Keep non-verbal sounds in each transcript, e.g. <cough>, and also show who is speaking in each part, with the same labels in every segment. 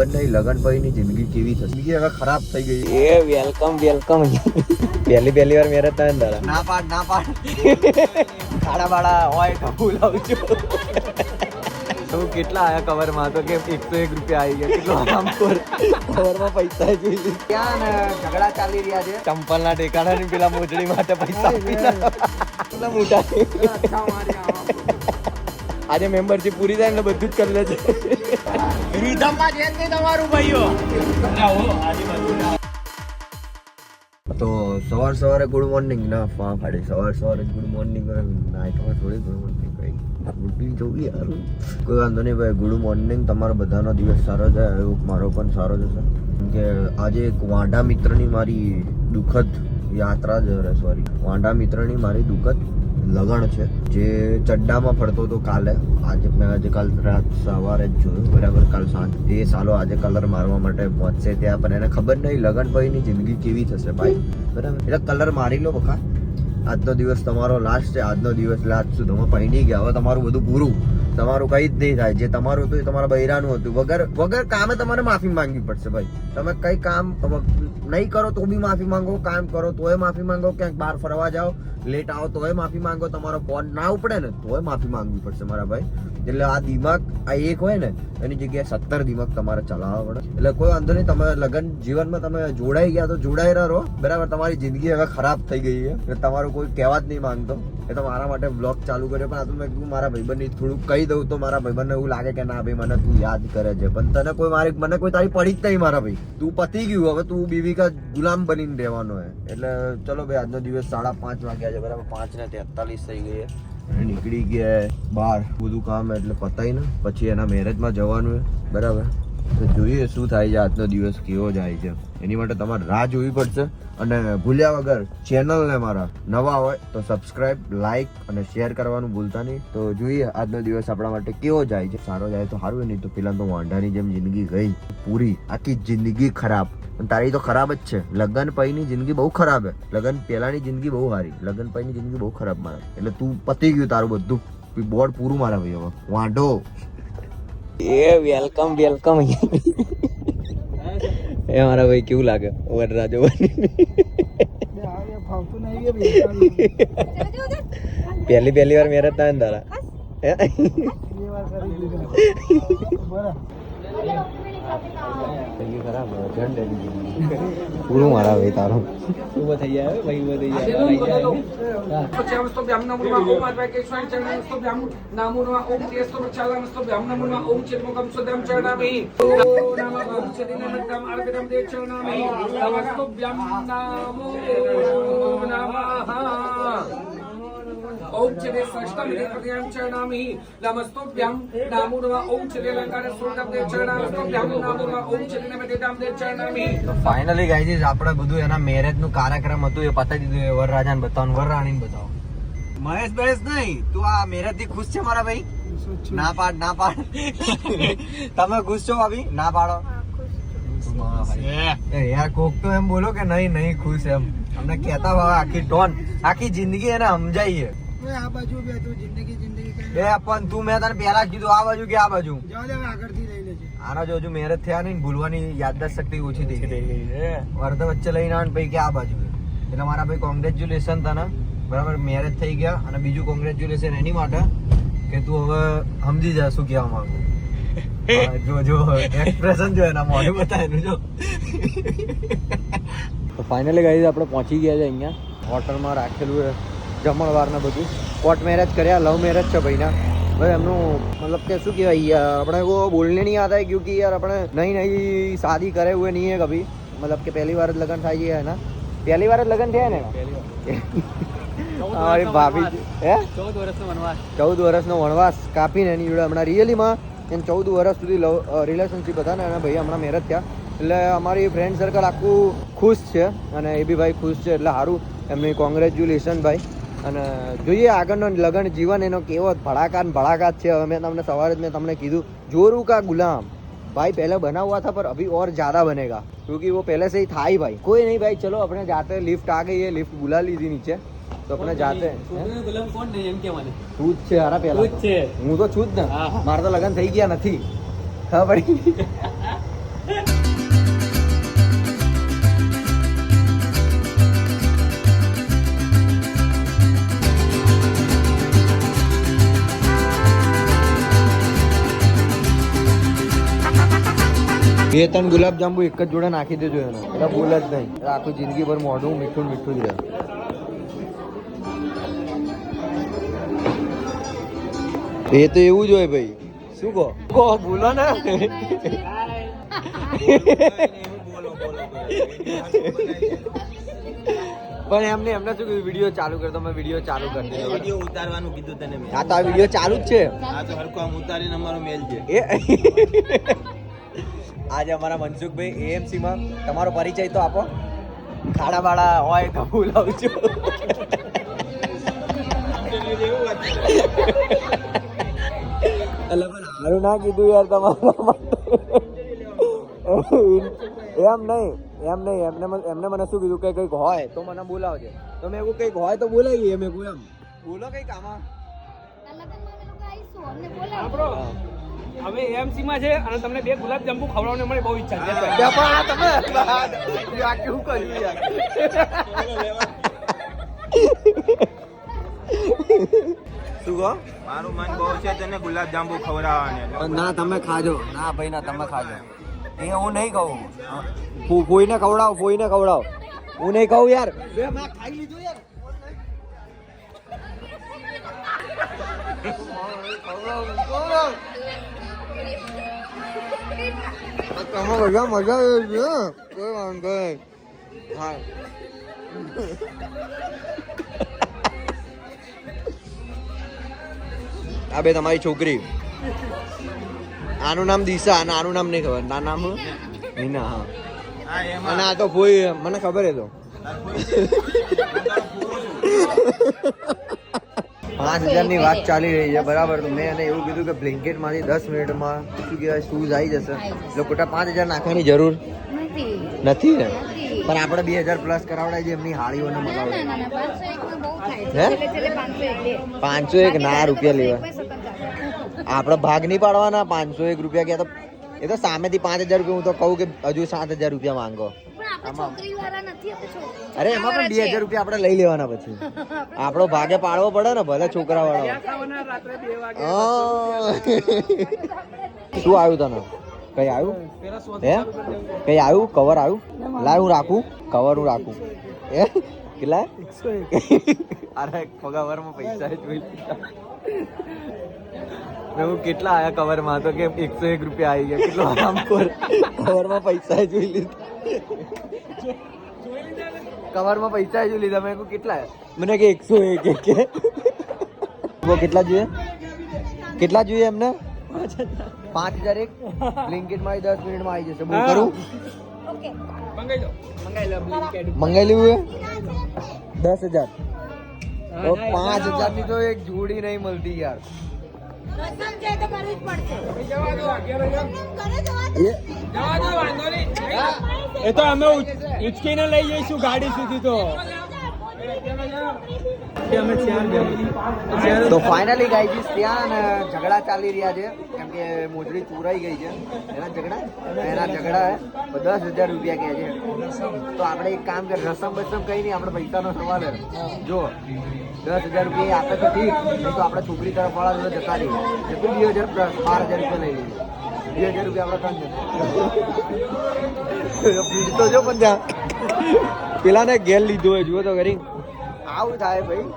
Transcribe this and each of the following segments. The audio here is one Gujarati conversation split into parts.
Speaker 1: નહીં લગનની જિંદગી કેવી થશે? જિંદગી હવે ખરાબ થઈ ગઈ.
Speaker 2: એ વેલકમ વેલકમ પહેલી પહેલી વાર મેરે તને દાડા
Speaker 1: ના પાડ ના પાડ.
Speaker 2: ખાડા બાડા હોય કપૂ લાવજો તો કેટલા આયા કવરમાં તો કે એકસો એક રૂપિયા આવી ગયા? કેટલો આરામ કર. કવરમાં પૈસા જોઈએ
Speaker 1: ક્યાં ને ઝઘડા ચાલી રહ્યા છે?
Speaker 2: ચંપલ ના ટેકાણા ની પેલા મોજડી માટે પૈસા કેટલા મોટા <laughs> આજે મેમ્બરશિપ પૂરી થાય ને બધું જ કરી લે છે
Speaker 3: રીધમમાં જ નહીં તમારું ભાઈઓ.
Speaker 1: તો સવાર સવારે ગુડ મોર્નિંગ ના ફા ફાડે સવાર સવારે ગુડ મોર્નિંગ નાઇટમાં થોડી ગુડ મોર્નિંગ કઈ રૂટીન જોવી યાર. કોઈ વાંધો નહીં ભાઈ ગુડ મોર્નિંગ તમારો બધાનો દિવસ સારો જાય. એવું મારો પણ સારો જશે. કેમ કે આજે એક વાંઢા મિત્રની મારી દુઃખદ યાત્રા જ સોરી વાંઢા મિત્રની મારી દુઃખદ લગણ છે. જે ચડ્ડામાં ફરતો હતો કાલે. આજે મેં આજે કાલ રાત સવારે જ જોયું. બરાબર કાલ સાંજ. એ સાલો આજે કલર મારવા માટે પહોંચશે ત્યાં, પણ એને ખબર નહીં લગન ભાઈની જિંદગી કેવી થશે ભાઈ. બરાબર. એટલે કલર મારી લો બકા. આજનો દિવસ તમારો લાસ્ટ છે. આજનો દિવસ લાસ્ટ શું તમે પૈણી ગયા. હવે તમારું બધું પૂરું. તમારું કંઈ જ નહીં થાય. જે તમારું હતું એ તમારા બૈરાનું હતું. વગર વગર કામે તમારે માફી માંગવી પડશે ભાઈ. તમે કંઈ કામ નહીં કરો તો બી માફી માંગો. કામ કરો તોય માફી માંગો. ક્યાંક બહાર ફરવા જાઓ. લેટ આવો તોય માફી માંગો, તમારો ફોન ના ઉપડે ને તોય માફી માંગવી પડશે મારા ભાઈ. એટલે આ દિમાગ, આ એક હોય ને, એની જગ્યાએ સત્તર દિમાગ તમારે ચલાવવા પડે. એટલે કોઈ વાંધો નહીં, તમે લગન જીવનમાં તમે જોડાઈ ગયા તો જોડાયેલા રહો. બરાબર, તમારી જિંદગી હવે ખરાબ થઈ ગઈ છે. એટલે તમારું કોઈ કહેવા જ નહીં માંગતો. એ તો મારા માટે બ્લોગ ચાલુ કર્યો, પણ આ તો મેં કીધું મારા ભાઈબંધને થોડુંક કહી દઉં તો મારા ભાઈબંધને એવું લાગે કે ના ભાઈ, મને તું યાદ કરે છે. પણ તને કોઈ મારી, મને કોઈ તારી પડી જ નહીં મારા ભાઈ. તું પતી ગયું, હવે તું બીવી કા ગુલામ બનીને રહેવાનો હે એટલે ચલો ભાઈ, આજનો દિવસ સાડા પાંચ વાગ્યા છે, બરાબર? પાંચ ને તેતાલીસ થઈ ગઈ નીકળી ગયા બહાર બધું કામ એટલે પતાવીને પછી એના મેરેજમાં જવાનું બરાબર? તો જોઈએ શું થાય છે આજનો દિવસ કેવો જાય છે. એની માટે તમારે રાહ જોવી પડશે અને ભૂલ્યા વગર ચેનલને મારા નવા હોય તો સબસ્ક્રાઇબ લાઈક અને શેર કરવાનું ભૂલતા નહીં. તો જોઈએ આજનો દિવસ આપણા માટે કેવો જાય છે. સારો જાય તો સારું, નહીં તો પેલા તો વાંઢાની જેમ જિંદગી ગઈ. પૂરી આખી જિંદગી ખરાબ. તારી તો ખરાબ જ છે. લગન પૈની જિંદગી બહુ ખરાબ હે. લગન પહેલાની જિંદગી બહુ સારી. લગન પૈની જિંદગી બહુ ખરાબ મારા. એટલે તું પતી ગયું તારું બધું. બોર્ડ પૂરું મારા ભાઈ હવે. વાંઢો.
Speaker 2: એ વેલકમ વેલકમ એ મારા ભાઈ કેવું લાગે વરરાજ પહેલી પહેલી વાર મેરે તને દાડા હે? થઈ ગયું ખરાબ? જડ ડરી ગયું પૂરું મારા ભાઈ તારો. ઊભો થઈ જાય ભાઈ ઊભો થઈ જાય.
Speaker 3: પછી આમ સ્તો બ્યામ ઓમ કે સ્વાઈ ચરણ સ્તો બ્યામ ઓમ તે સ્તો ચાલમ સ્તો બ્યામ નમુન చదే నమదేదాం దే చరణామి
Speaker 1: ફાઇનલી ગાઈઝ આપણે બધું એના મેરેજ નું કાર્યક્રમ હતું એ પતાવી દીધું એ વરરાજાને બતાવવાનું વરરાણીને બતાવો મહેશ મહેશ નહીં તું આ મેરેજ થી ખુશ છે મારા ભાઈ ના પાડ ના પાડ <laughs> તમે ખુશ છો ભાભી ના પાડો એ યાર કોક તો એમ બોલો કે નહીં નહીં ખુશ એમ અમને કહેતા હોય આખી ટોન આખી જિંદગી એને સમજાઈએ
Speaker 4: આ બાજુ બે તું જિંદગી જિંદગી કરી
Speaker 1: એ પણ તું મેં તને પહેલા જ કીધું આ બાજુ કે આ બાજુ.
Speaker 4: જવા દે આગળથી લઈ લેજે.
Speaker 1: આના જો હજુ મેરેજ થયા નહીં ભૂલવાની યાદદાસ્ત શક્તિ ઓછી થઈ ગઈ. અર્ધ વચ્ચે લઈને આવે પછી કે આ બાજુ. એટલે મારા ભાઈ કોંગ્રેચ્યુલેશન તને. બરાબર મેરેજ થઈ ગયા અને બીજું કોંગ્રેચ્યુલેશન એની માટે કે તું હવે સમજી જા શું કહેવા માંગુ. જો જો એક્સપ્રેશન જો એના મોઢે બતાવેલું જો.
Speaker 2: તો ફાઇનલી ગાઈઝ આપણે પહોંચી ગયા છે અહીંયા. હોટલમાં રાખેલું છે. જમણવારને બધું. કોર્ટ મેરેજ કર્યા લવ મેરેજ છે ભાઈના. ભાઈ એમનું મતલબ કે શું કહેવાય યાર આપણે કો બોલને નહીં આતા ક્યુંકિ યાર આપણે નહીં નહીં શાદી કરે હોય નહીં હે કભી મતલબ કે પહેલી વાર જ લગ્ન થાય છે એના. પહેલી વાર જ લગ્ન થયા ને અમારી ભાભી હે?
Speaker 4: ચૌદ વર્ષનો વનવાસ.
Speaker 2: ચૌદ વર્ષનો વનવાસ કાપીને એની જોડે. હમણાં રિયલીમાં એને ચૌદ વર્ષ સુધી લવ રિલેશનશીપ હતા ને એના ભાઈ હમણાં મેરેજ થયા. એટલે અમારી ફ્રેન્ડ સર્કલ આખું ખુશ છે અને એ બી ભાઈ ખુશ છે એટલે સારું. એમની કોંગ્રેચ્યુલેશન ભાઈ. અને જોઈએ આગળનો લગ્ન જીવન એનો કેવો ભડાકાન ભડાકાત છે. હવે મેં તમને સવારે જ મેં તમને કીધું જોરું કા ગુલામ. ભાઈ પહેલે બનાવવા થા પણ અભી ઓર જ્યાદા બનેગા. ક્યુકી વો પહેલે સે થા ભાઈ. કોઈ નહીં ભાઈ ચલો આપણે જાતે લિફ્ટ આ ગઈ એ લિફ્ટ બુલા લીધી નીચે. તો આપણે જાતે
Speaker 4: ગુલામ કોણ નહીં એમ કહેવાને.
Speaker 2: છું જ છે હારા
Speaker 4: પહેલા
Speaker 2: હું તો છું જ ને. મારા તો લગ્ન થઈ ગયા નથી. ખબર ભાઈ
Speaker 1: બે ત્રણ ગુલાબ જાંબુ એક જ જોડે નાખી દેજો એને. એટલે ભૂલ જ નહીં. આખું જિંદગી ભર મોઢું મીઠું મીઠું જ રહે. એ તો એવું જ હોય ભાઈ. શું કહો? કહો બોલો ને. પણ એમને એમને શું કીધું? વીડિયો ચાલુ કરતો મેં વીડિયો ચાલુ કરી દીધો
Speaker 5: વીડિયો ઉતારવાનું કીધું તને
Speaker 1: હા તો આ વીડિયો ચાલુ જ છે?
Speaker 5: આ તો હરકો આમ ઉતારીને અમારો મેલ છે.
Speaker 1: એ આજે અમારા મનસુખભાઈ એએમસી માં તમારો પરિચય તો આપો. ખાડા બાડા હોય તો બોલાવજો એટલે પણ હારું ના કીધું યાર તમારા એમ નહીં એમ નહીં એમને મને- એમને મને શું કીધું? કે કંઈક હોય તો મને બોલાવજો. તો મેં એવું કંઈક હોય તો બોલાવીએ મેં એમ. બોલો કંઈક આમાં.
Speaker 3: સાંભળો હવે એમસી માં છે અને તમને બે ગુલાબ જાંબુ ખવડાવવાની મને બહુ ઈચ્છા છે.
Speaker 1: પણ આ તમે કર્યું શું કહો?
Speaker 5: મારું મન બહુ છે તને ગુલાબ જાંબુ ખવડાવવાની.
Speaker 1: ના તમે ખાજો. ના ભાઈ ના તમે ખાજો. એ હું નહીં કહું. ફો- ફોઈને ખવડાવો ફોઈને ખવડાવ. હું નહીં કહું યાર. તમે બધા મજા આવે છે કોઈ વાંધો નહીં. હા. આ બે તમારી છોકરી. આનું નામ દિશા અને આનું નામ નહીં ખબર. ના નામ હિના હા. અને આ તો કોઈ મને ખબર એ તો. પાંચ હજારની વાત ચાલી રહી છે બરાબર. તો મેં એને એવું કીધું કે બ્લેન્કેટમાંથી દસ મિનિટમાં શું કહેવાય શૂઝ આવી જશે. એટલે ખોટા પાંચ હજાર નાખવાની જરૂર
Speaker 6: નથી.
Speaker 1: ને? પણ આપણે બે હજાર પ્લસ કરાવડાય છે એમની હાળીઓને
Speaker 6: ના, પાંચસો એક
Speaker 1: ના રૂપિયા લેવા. આપણે ભાગ નહીં પાડવાના પાંચસો એક રૂપિયા ગયા તો એ તો સામેથી પાંચ હજાર રૂપિયા હું તો કહું કે હજુ સાત હજાર રૂપિયા માંગો. અરે એમાં પણ બે હજાર રૂપિયા આપણે લઈ લેવાના પછી. <laughs> આપણો ભાગે પાડવો પડે ને ભલે છોકરા વાળો <laughs> શું આવ્યું તને? કઈ આવ્યું? હે? કઈ આવ્યું? કવર આવ્યું? લાય હું રાખું? કવર હું રાખું? હે? કેટલા? <laughs> અરે પગારમાં પૈસા જ જોઈ લીધા. મેં હું કેટલા આયા કવરમાં? તો કે એકસો એક રૂપિયા આવી ગયા. કેટલો આરામ કર. કવરમાં પૈસા જ જોઈ લીધા. કવરમાં પૈસા જ લીધા. મેં કેટલા મને કે એકસો એક એક કે કેટલા જોઈએ? કેટલા જોઈએ એમને? પાંચ હજાર એક. બ્લિંકિટમાં દસ મિનિટમાં આવી જશે. બુક કરું.
Speaker 3: મંગાઈ
Speaker 1: લેવું દસ હજાર. પાંચ હજારની તો એક જોડી નહીં મળતી યાર. એ
Speaker 4: તો અમે ઉચકીને લઈ જઈશું ગાડી સુધી તો.
Speaker 1: તો ફાઇનલી ગાઈજીસ ત્યાં ઝઘડા ચાલી રહ્યા છે. કેમ કે મોજડી ચોરાઈ ગઈ છે. એના ઝઘડા? એના ઝઘડા દસ હજાર રૂપિયા કહે છે. તો આપણે એક કામ કર, રસમ બસમ કઈ નહીં, આપણે પૈસાનો સવાલ જો, દસ હજાર રૂપિયા આપે તો ઠીક. તો આપણે છોકરી તરફ વાળા જતા રહીએ. જેટલું બે હજાર બાર હજાર રૂપિયા લઈ લઈએ. બે હજાર રૂપિયા આપણે ભીડ તો જો પણ ત્યાં. પેલાને ગેલ લીધો હોય, જુઓ તો કરી આવું થાય ભાઈ.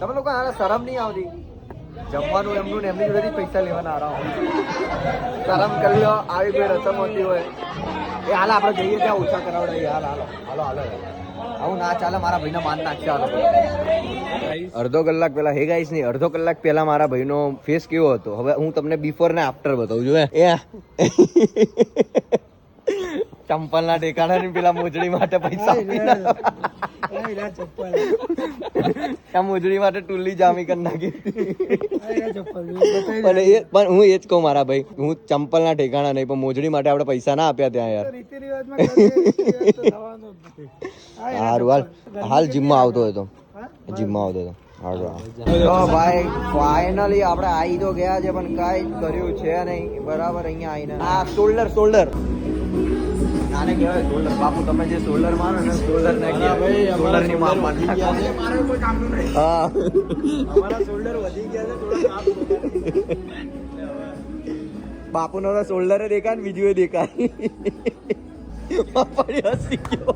Speaker 1: તમે લોકો આને શરમ નહીં આવતી? જમવાનું એમનું ને એમની જોડેથી પૈસા લેવાના આરામ. શરમ કરી લો, આવી કોઈ રસમ હોતી હોય. એ હાલ આપણે જઈએ ત્યાં ઓછા કરાવડાવીએ હાલ, હાલો. હાલો હાલો. આવું ના ચાલે મારા ભાઈને માન નાખશે અડધો કલાક પહેલા હે ગાઈસ નહીં અડધો કલાક પહેલા મારા ભાઈનો ફેસ કેવો હતો? હવે હું તમને બિફોર ને આફ્ટર બતાવું છું એ. ચંપલના ટેકાણા ની પેલા મોજડી માટે પૈસા આપીને આ મોજડી માટે ટુલ્લી જામી કરી નાખી પણ એ પણ હું એ જ કહું મારા ભાઈ હું ચંપલના ઠેકાણા નહીં પણ મોજડી માટે આપણે પૈસા ના આપ્યા ત્યાં યાર. હારું હાલ હાલ જીમમાં આવતો હોય તો. જીમમાં આવતો હતો ભાઈ ફાઇનલી આપણે આવી તો ગયા છે પણ કાંઈ કર્યું છે નહીં. બરાબર અહીંયા આવીને આ શોલ્ડર શોલ્ડર આને કહેવાય શોલ્ડર બાપુ તમે જે શોલ્ડર મારો ને સોલ્ડર ના કહેવાય. સોલ્ડરની માપ મારી નહીં. હા. બાપુનો તો શોલ્ડર દેખાય ને બીજું એ દેખાય. પપ્પાની હસી ગયો.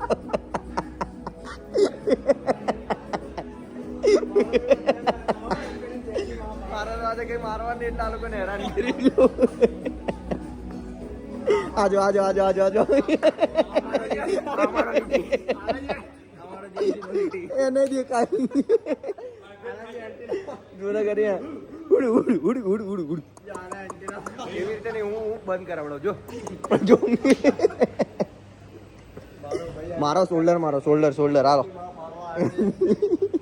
Speaker 1: મારા સાથે કઈ મારવા નહીં એટલે આ લોકોને હેરાન કરી આજો આજો આજો આજો આજો. એને દે કાઈ જોરા કરી ઉડ ઉડ ઉડ ઉડ ઉડ ઉડ. એવી રીતે નહીં હું બંધ કરાવડો જો જો મારો શોલ્ડર મારો શોલ્ડર શોલ્ડર હાલો.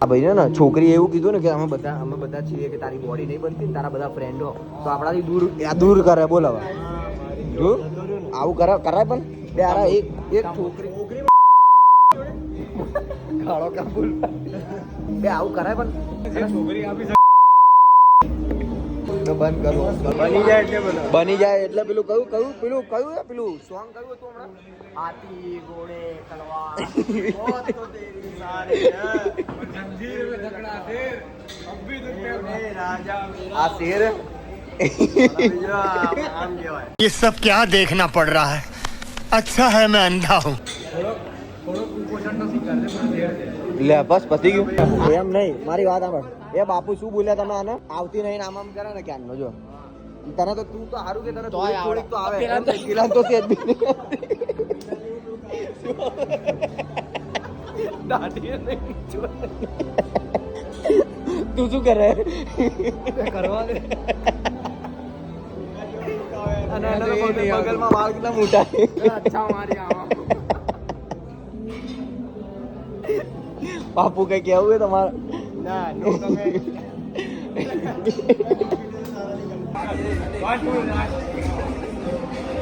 Speaker 1: આ ભાઈ ને છોકરી એવું કીધું ને કે અમે બધા અમે બધા છીએ કે તારી બોડી નહીં બનતી તારા બધા ફ્રેન્ડો તો આપણાથી દૂર દૂર કરે, બોલાવા. જો આવું કરા કરાય પણ? બે આરા એક એક છોકરી. કાળો કાબુલ બે આવું કરાય પણ? છોકરી આપી બંધ કરો. બની જાય એટલે બની જાય એટલે પેલું કયું કયું પેલું કયું પેલું સોંગ કયું હતું <laughs> આ શેર? <laughs>
Speaker 7: ये सब क्या देखना पड़ रहा है अच्छा है मैं अंधा हूँ
Speaker 1: લે બસ પતી ગયું એમ નહીં મારી વાત સાંભળ એ બાપુ શું બોલ્યા તમે આને આવતી નહીં આમ આમ કરે ને ક્યાંનો જો તને તો તું તો સારું કે તને થોડીક થોડીક તો આવે એમ નહીં, પેલા તો સેજ બી નહીં આવતી. દાઢી એ નહીં જો. તું શું કરે કરવા દે અને એના તો બગલ- બગલમાં વાળ કેટલા મોટા બાપુ કઈ કેવું છે તમારે?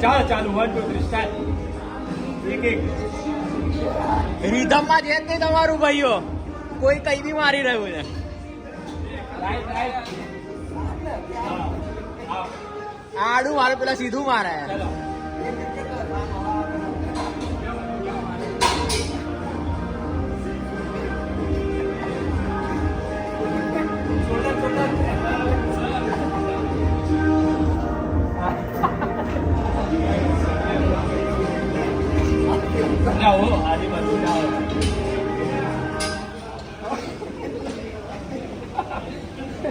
Speaker 4: ચાલો ચાલુ વન ટુ થ્રી સ્ટાર્ટ એક એક.
Speaker 2: રિધમમાં છે નહીં તમારું ભાઈઓ. કોઈ કઈ બી મારી રહ્યું છે. આડું મારે પેલા સીધું મારે.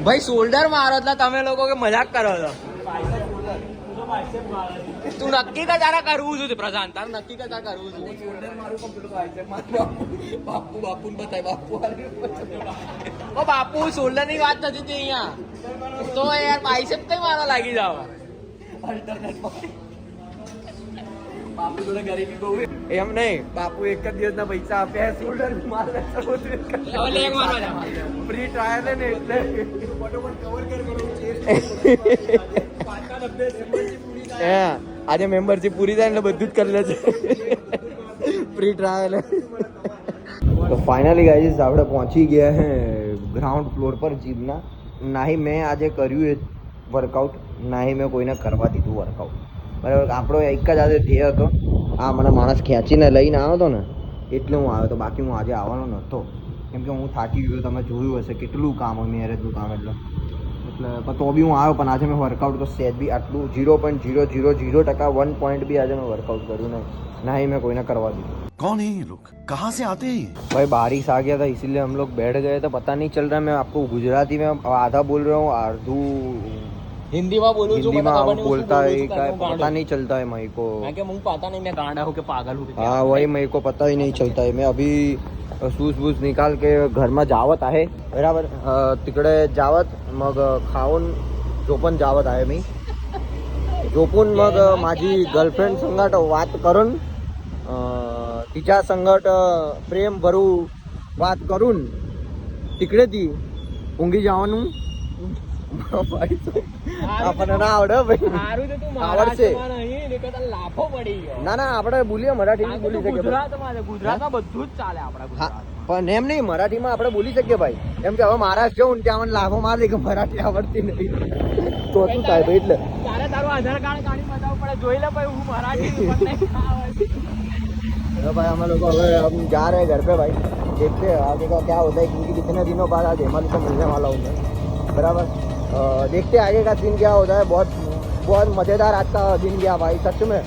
Speaker 2: ભાઈ શોલ્ડર મારો એટલે તમે લોકો કે મજાક કરો છો? તું નક્કી કે તારા કરવું છું પ્રશાંત તારે નક્કી કે તારા કરવું છું.
Speaker 3: બાપુ બાપુ ને બતાય. બાપુ
Speaker 2: ઓ બાપુ શોલ્ડરની વાત નથી તે અહીંયા. તો યાર બાઇસેપ કઈ મારા લાગી જાવ.
Speaker 3: બાપુ જોડે ગરીબી બહુ
Speaker 1: એમ નહીં. બાપુ એક જ દિવસના પૈસા આપ્યા શોલ્ડર મારે ફ્રી ટ્રાયલ ને એટલે. <laughs> હે આજે મેમ્બરશીપ પૂરી થાય એટલે બધું જ કરી લે છે ફ્રી ટ્રાવેલ તો ફાઇનલી ગાઈઝ આપણે પહોંચી ગયા હે ગ્રાઉન્ડ ફ્લોર પર જીમના. નાહી, મેં આજે કર્યું એ વર્કઆઉટ નાહી, મેં કોઈને કરવા દીધું વર્કઆઉટ બરાબર, આપણો એક જ આજે ધ્યેય હતો. આ મને માણસ ખેંચીને લઈને આવ્યો હતો ને, એટલે હું આવ્યો હતો. બાકી હું આજે આવવાનો નહોતો. કેમ કે હું થાકી ગયો, તમે જોયું હશે કેટલું કામ હોય મેરેજનું કામ એટલે. એટલે પણ તો બી હું આવ્યો પણ આજે મેં વર્કઆઉટ તો સેજ બી આટલું zero point zero zero zero ટકા વન પોઈન્ટ બી આજે મેં વર્કઆઉટ કર્યું નહીં ના ही मैं कोई ना करवा दी
Speaker 7: कौन है ये लोग कहाँ से आते हैं ये?
Speaker 1: भाई बारिश आ गया था इसीलिए हम लोग बैठ गए तो पता नहीं चल रहा मैं आपको गुजराती में आधा बोल रहा हूँ आधू
Speaker 2: હિન્દીમાં બોલું છું
Speaker 1: हिंदी
Speaker 2: મને
Speaker 1: में
Speaker 2: ખબર નહીં હું શું
Speaker 1: बोलता
Speaker 2: બોલું
Speaker 1: है
Speaker 2: છું,
Speaker 1: क्या
Speaker 2: કારણ કે હું
Speaker 1: पता
Speaker 2: ગાંડો
Speaker 1: नहीं चलता है मेरे को
Speaker 2: કારણ કે હું પાતા નહીં मैं गांडा हूँ कि पागल हूँ कि क्या?
Speaker 1: हाँ वही मेरे को पता ही नहीं चलता है मैं अभी शूज वूज निकाल के घर में जावत आहे बराबर अ, तिकडे जावत मग खाऊन झोपून जावत आहे मी झोपून मग माझी गर्लफ्रेंड संगट वात करून अ, तिच्या संगट अ, प्रेम भरू વાત કરું तिकडे ती ઊંઘી જવાનું આપણને ના આવડે ભાઈ
Speaker 2: સારું તો તું
Speaker 1: આવડશે.
Speaker 2: મહારાષ્ટ્રમાં નહીં નહીંતર તને લાફો પડી ગયો
Speaker 1: ના ના આપણે બોલીએ મરાઠી
Speaker 2: કારણ કે
Speaker 1: બોલી
Speaker 2: તું
Speaker 1: શકીએ
Speaker 2: ગુજરાતમાં છે ગુજરાતમાં બધું જ ચાલે આપણા
Speaker 1: હા
Speaker 2: ગુજરાતમાં
Speaker 1: પણ એમ નહીં મરાઠીમાં આપણે બોલી શકીએ ભાઈ એમ કે હવે મહારાષ્ટ્ર જવું ને ત્યાં મને લાભો માર દે કે મરાઠી આવડતી નથી તો શું થાય ભાઈ એટલે
Speaker 2: તારે તારું આધાર કાર્ડ કાઢી બતાવવું પડે જોઈ લે ભાઈ હું મરાઠી છું, પણ નહીં આવડતી.
Speaker 1: तो भाई हम लोग अगर हम जा रहे हैं घर पे भाई देखते हैं आगे का क्या होता है क्योंकि कितने दिनों बाद आज हेमंत को मिलने वाला हूँ मैं बराबर अ, देखते आगे का दिन क्या होता है। बहुत बहुत मज़ेदार आज का दिन गया भाई, सच में।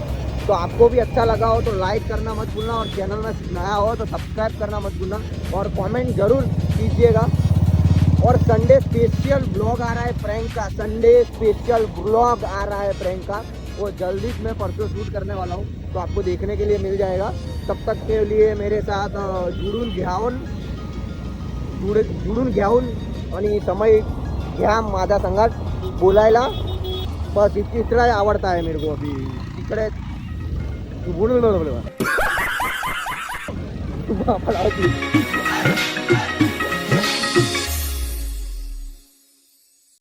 Speaker 1: तो आपको भी अच्छा लगा हो तो लाइक करना मत भूलना और चैनल में नया हो तो सब्सक्राइब करना मत भूलना और कमेंट ज़रूर कीजिएगा। और संडे स्पेशल ब्लॉग आ रहा है प्रैंक का संडे स्पेशल ब्लॉग आ रहा है प्रैंक का वो जल्दी मैं परसों शूट करने वाला हूँ तो आपको देखने के लिए मिल जाएगा। तब तक के लिए मेरे साथ जुड़ून घ्यावून जुड, जुडून घेऊन आणि समय ह्या माझा संघात बोलायला बस इतकी आवडता आहे मेरे को अभी. तिकडे बोलू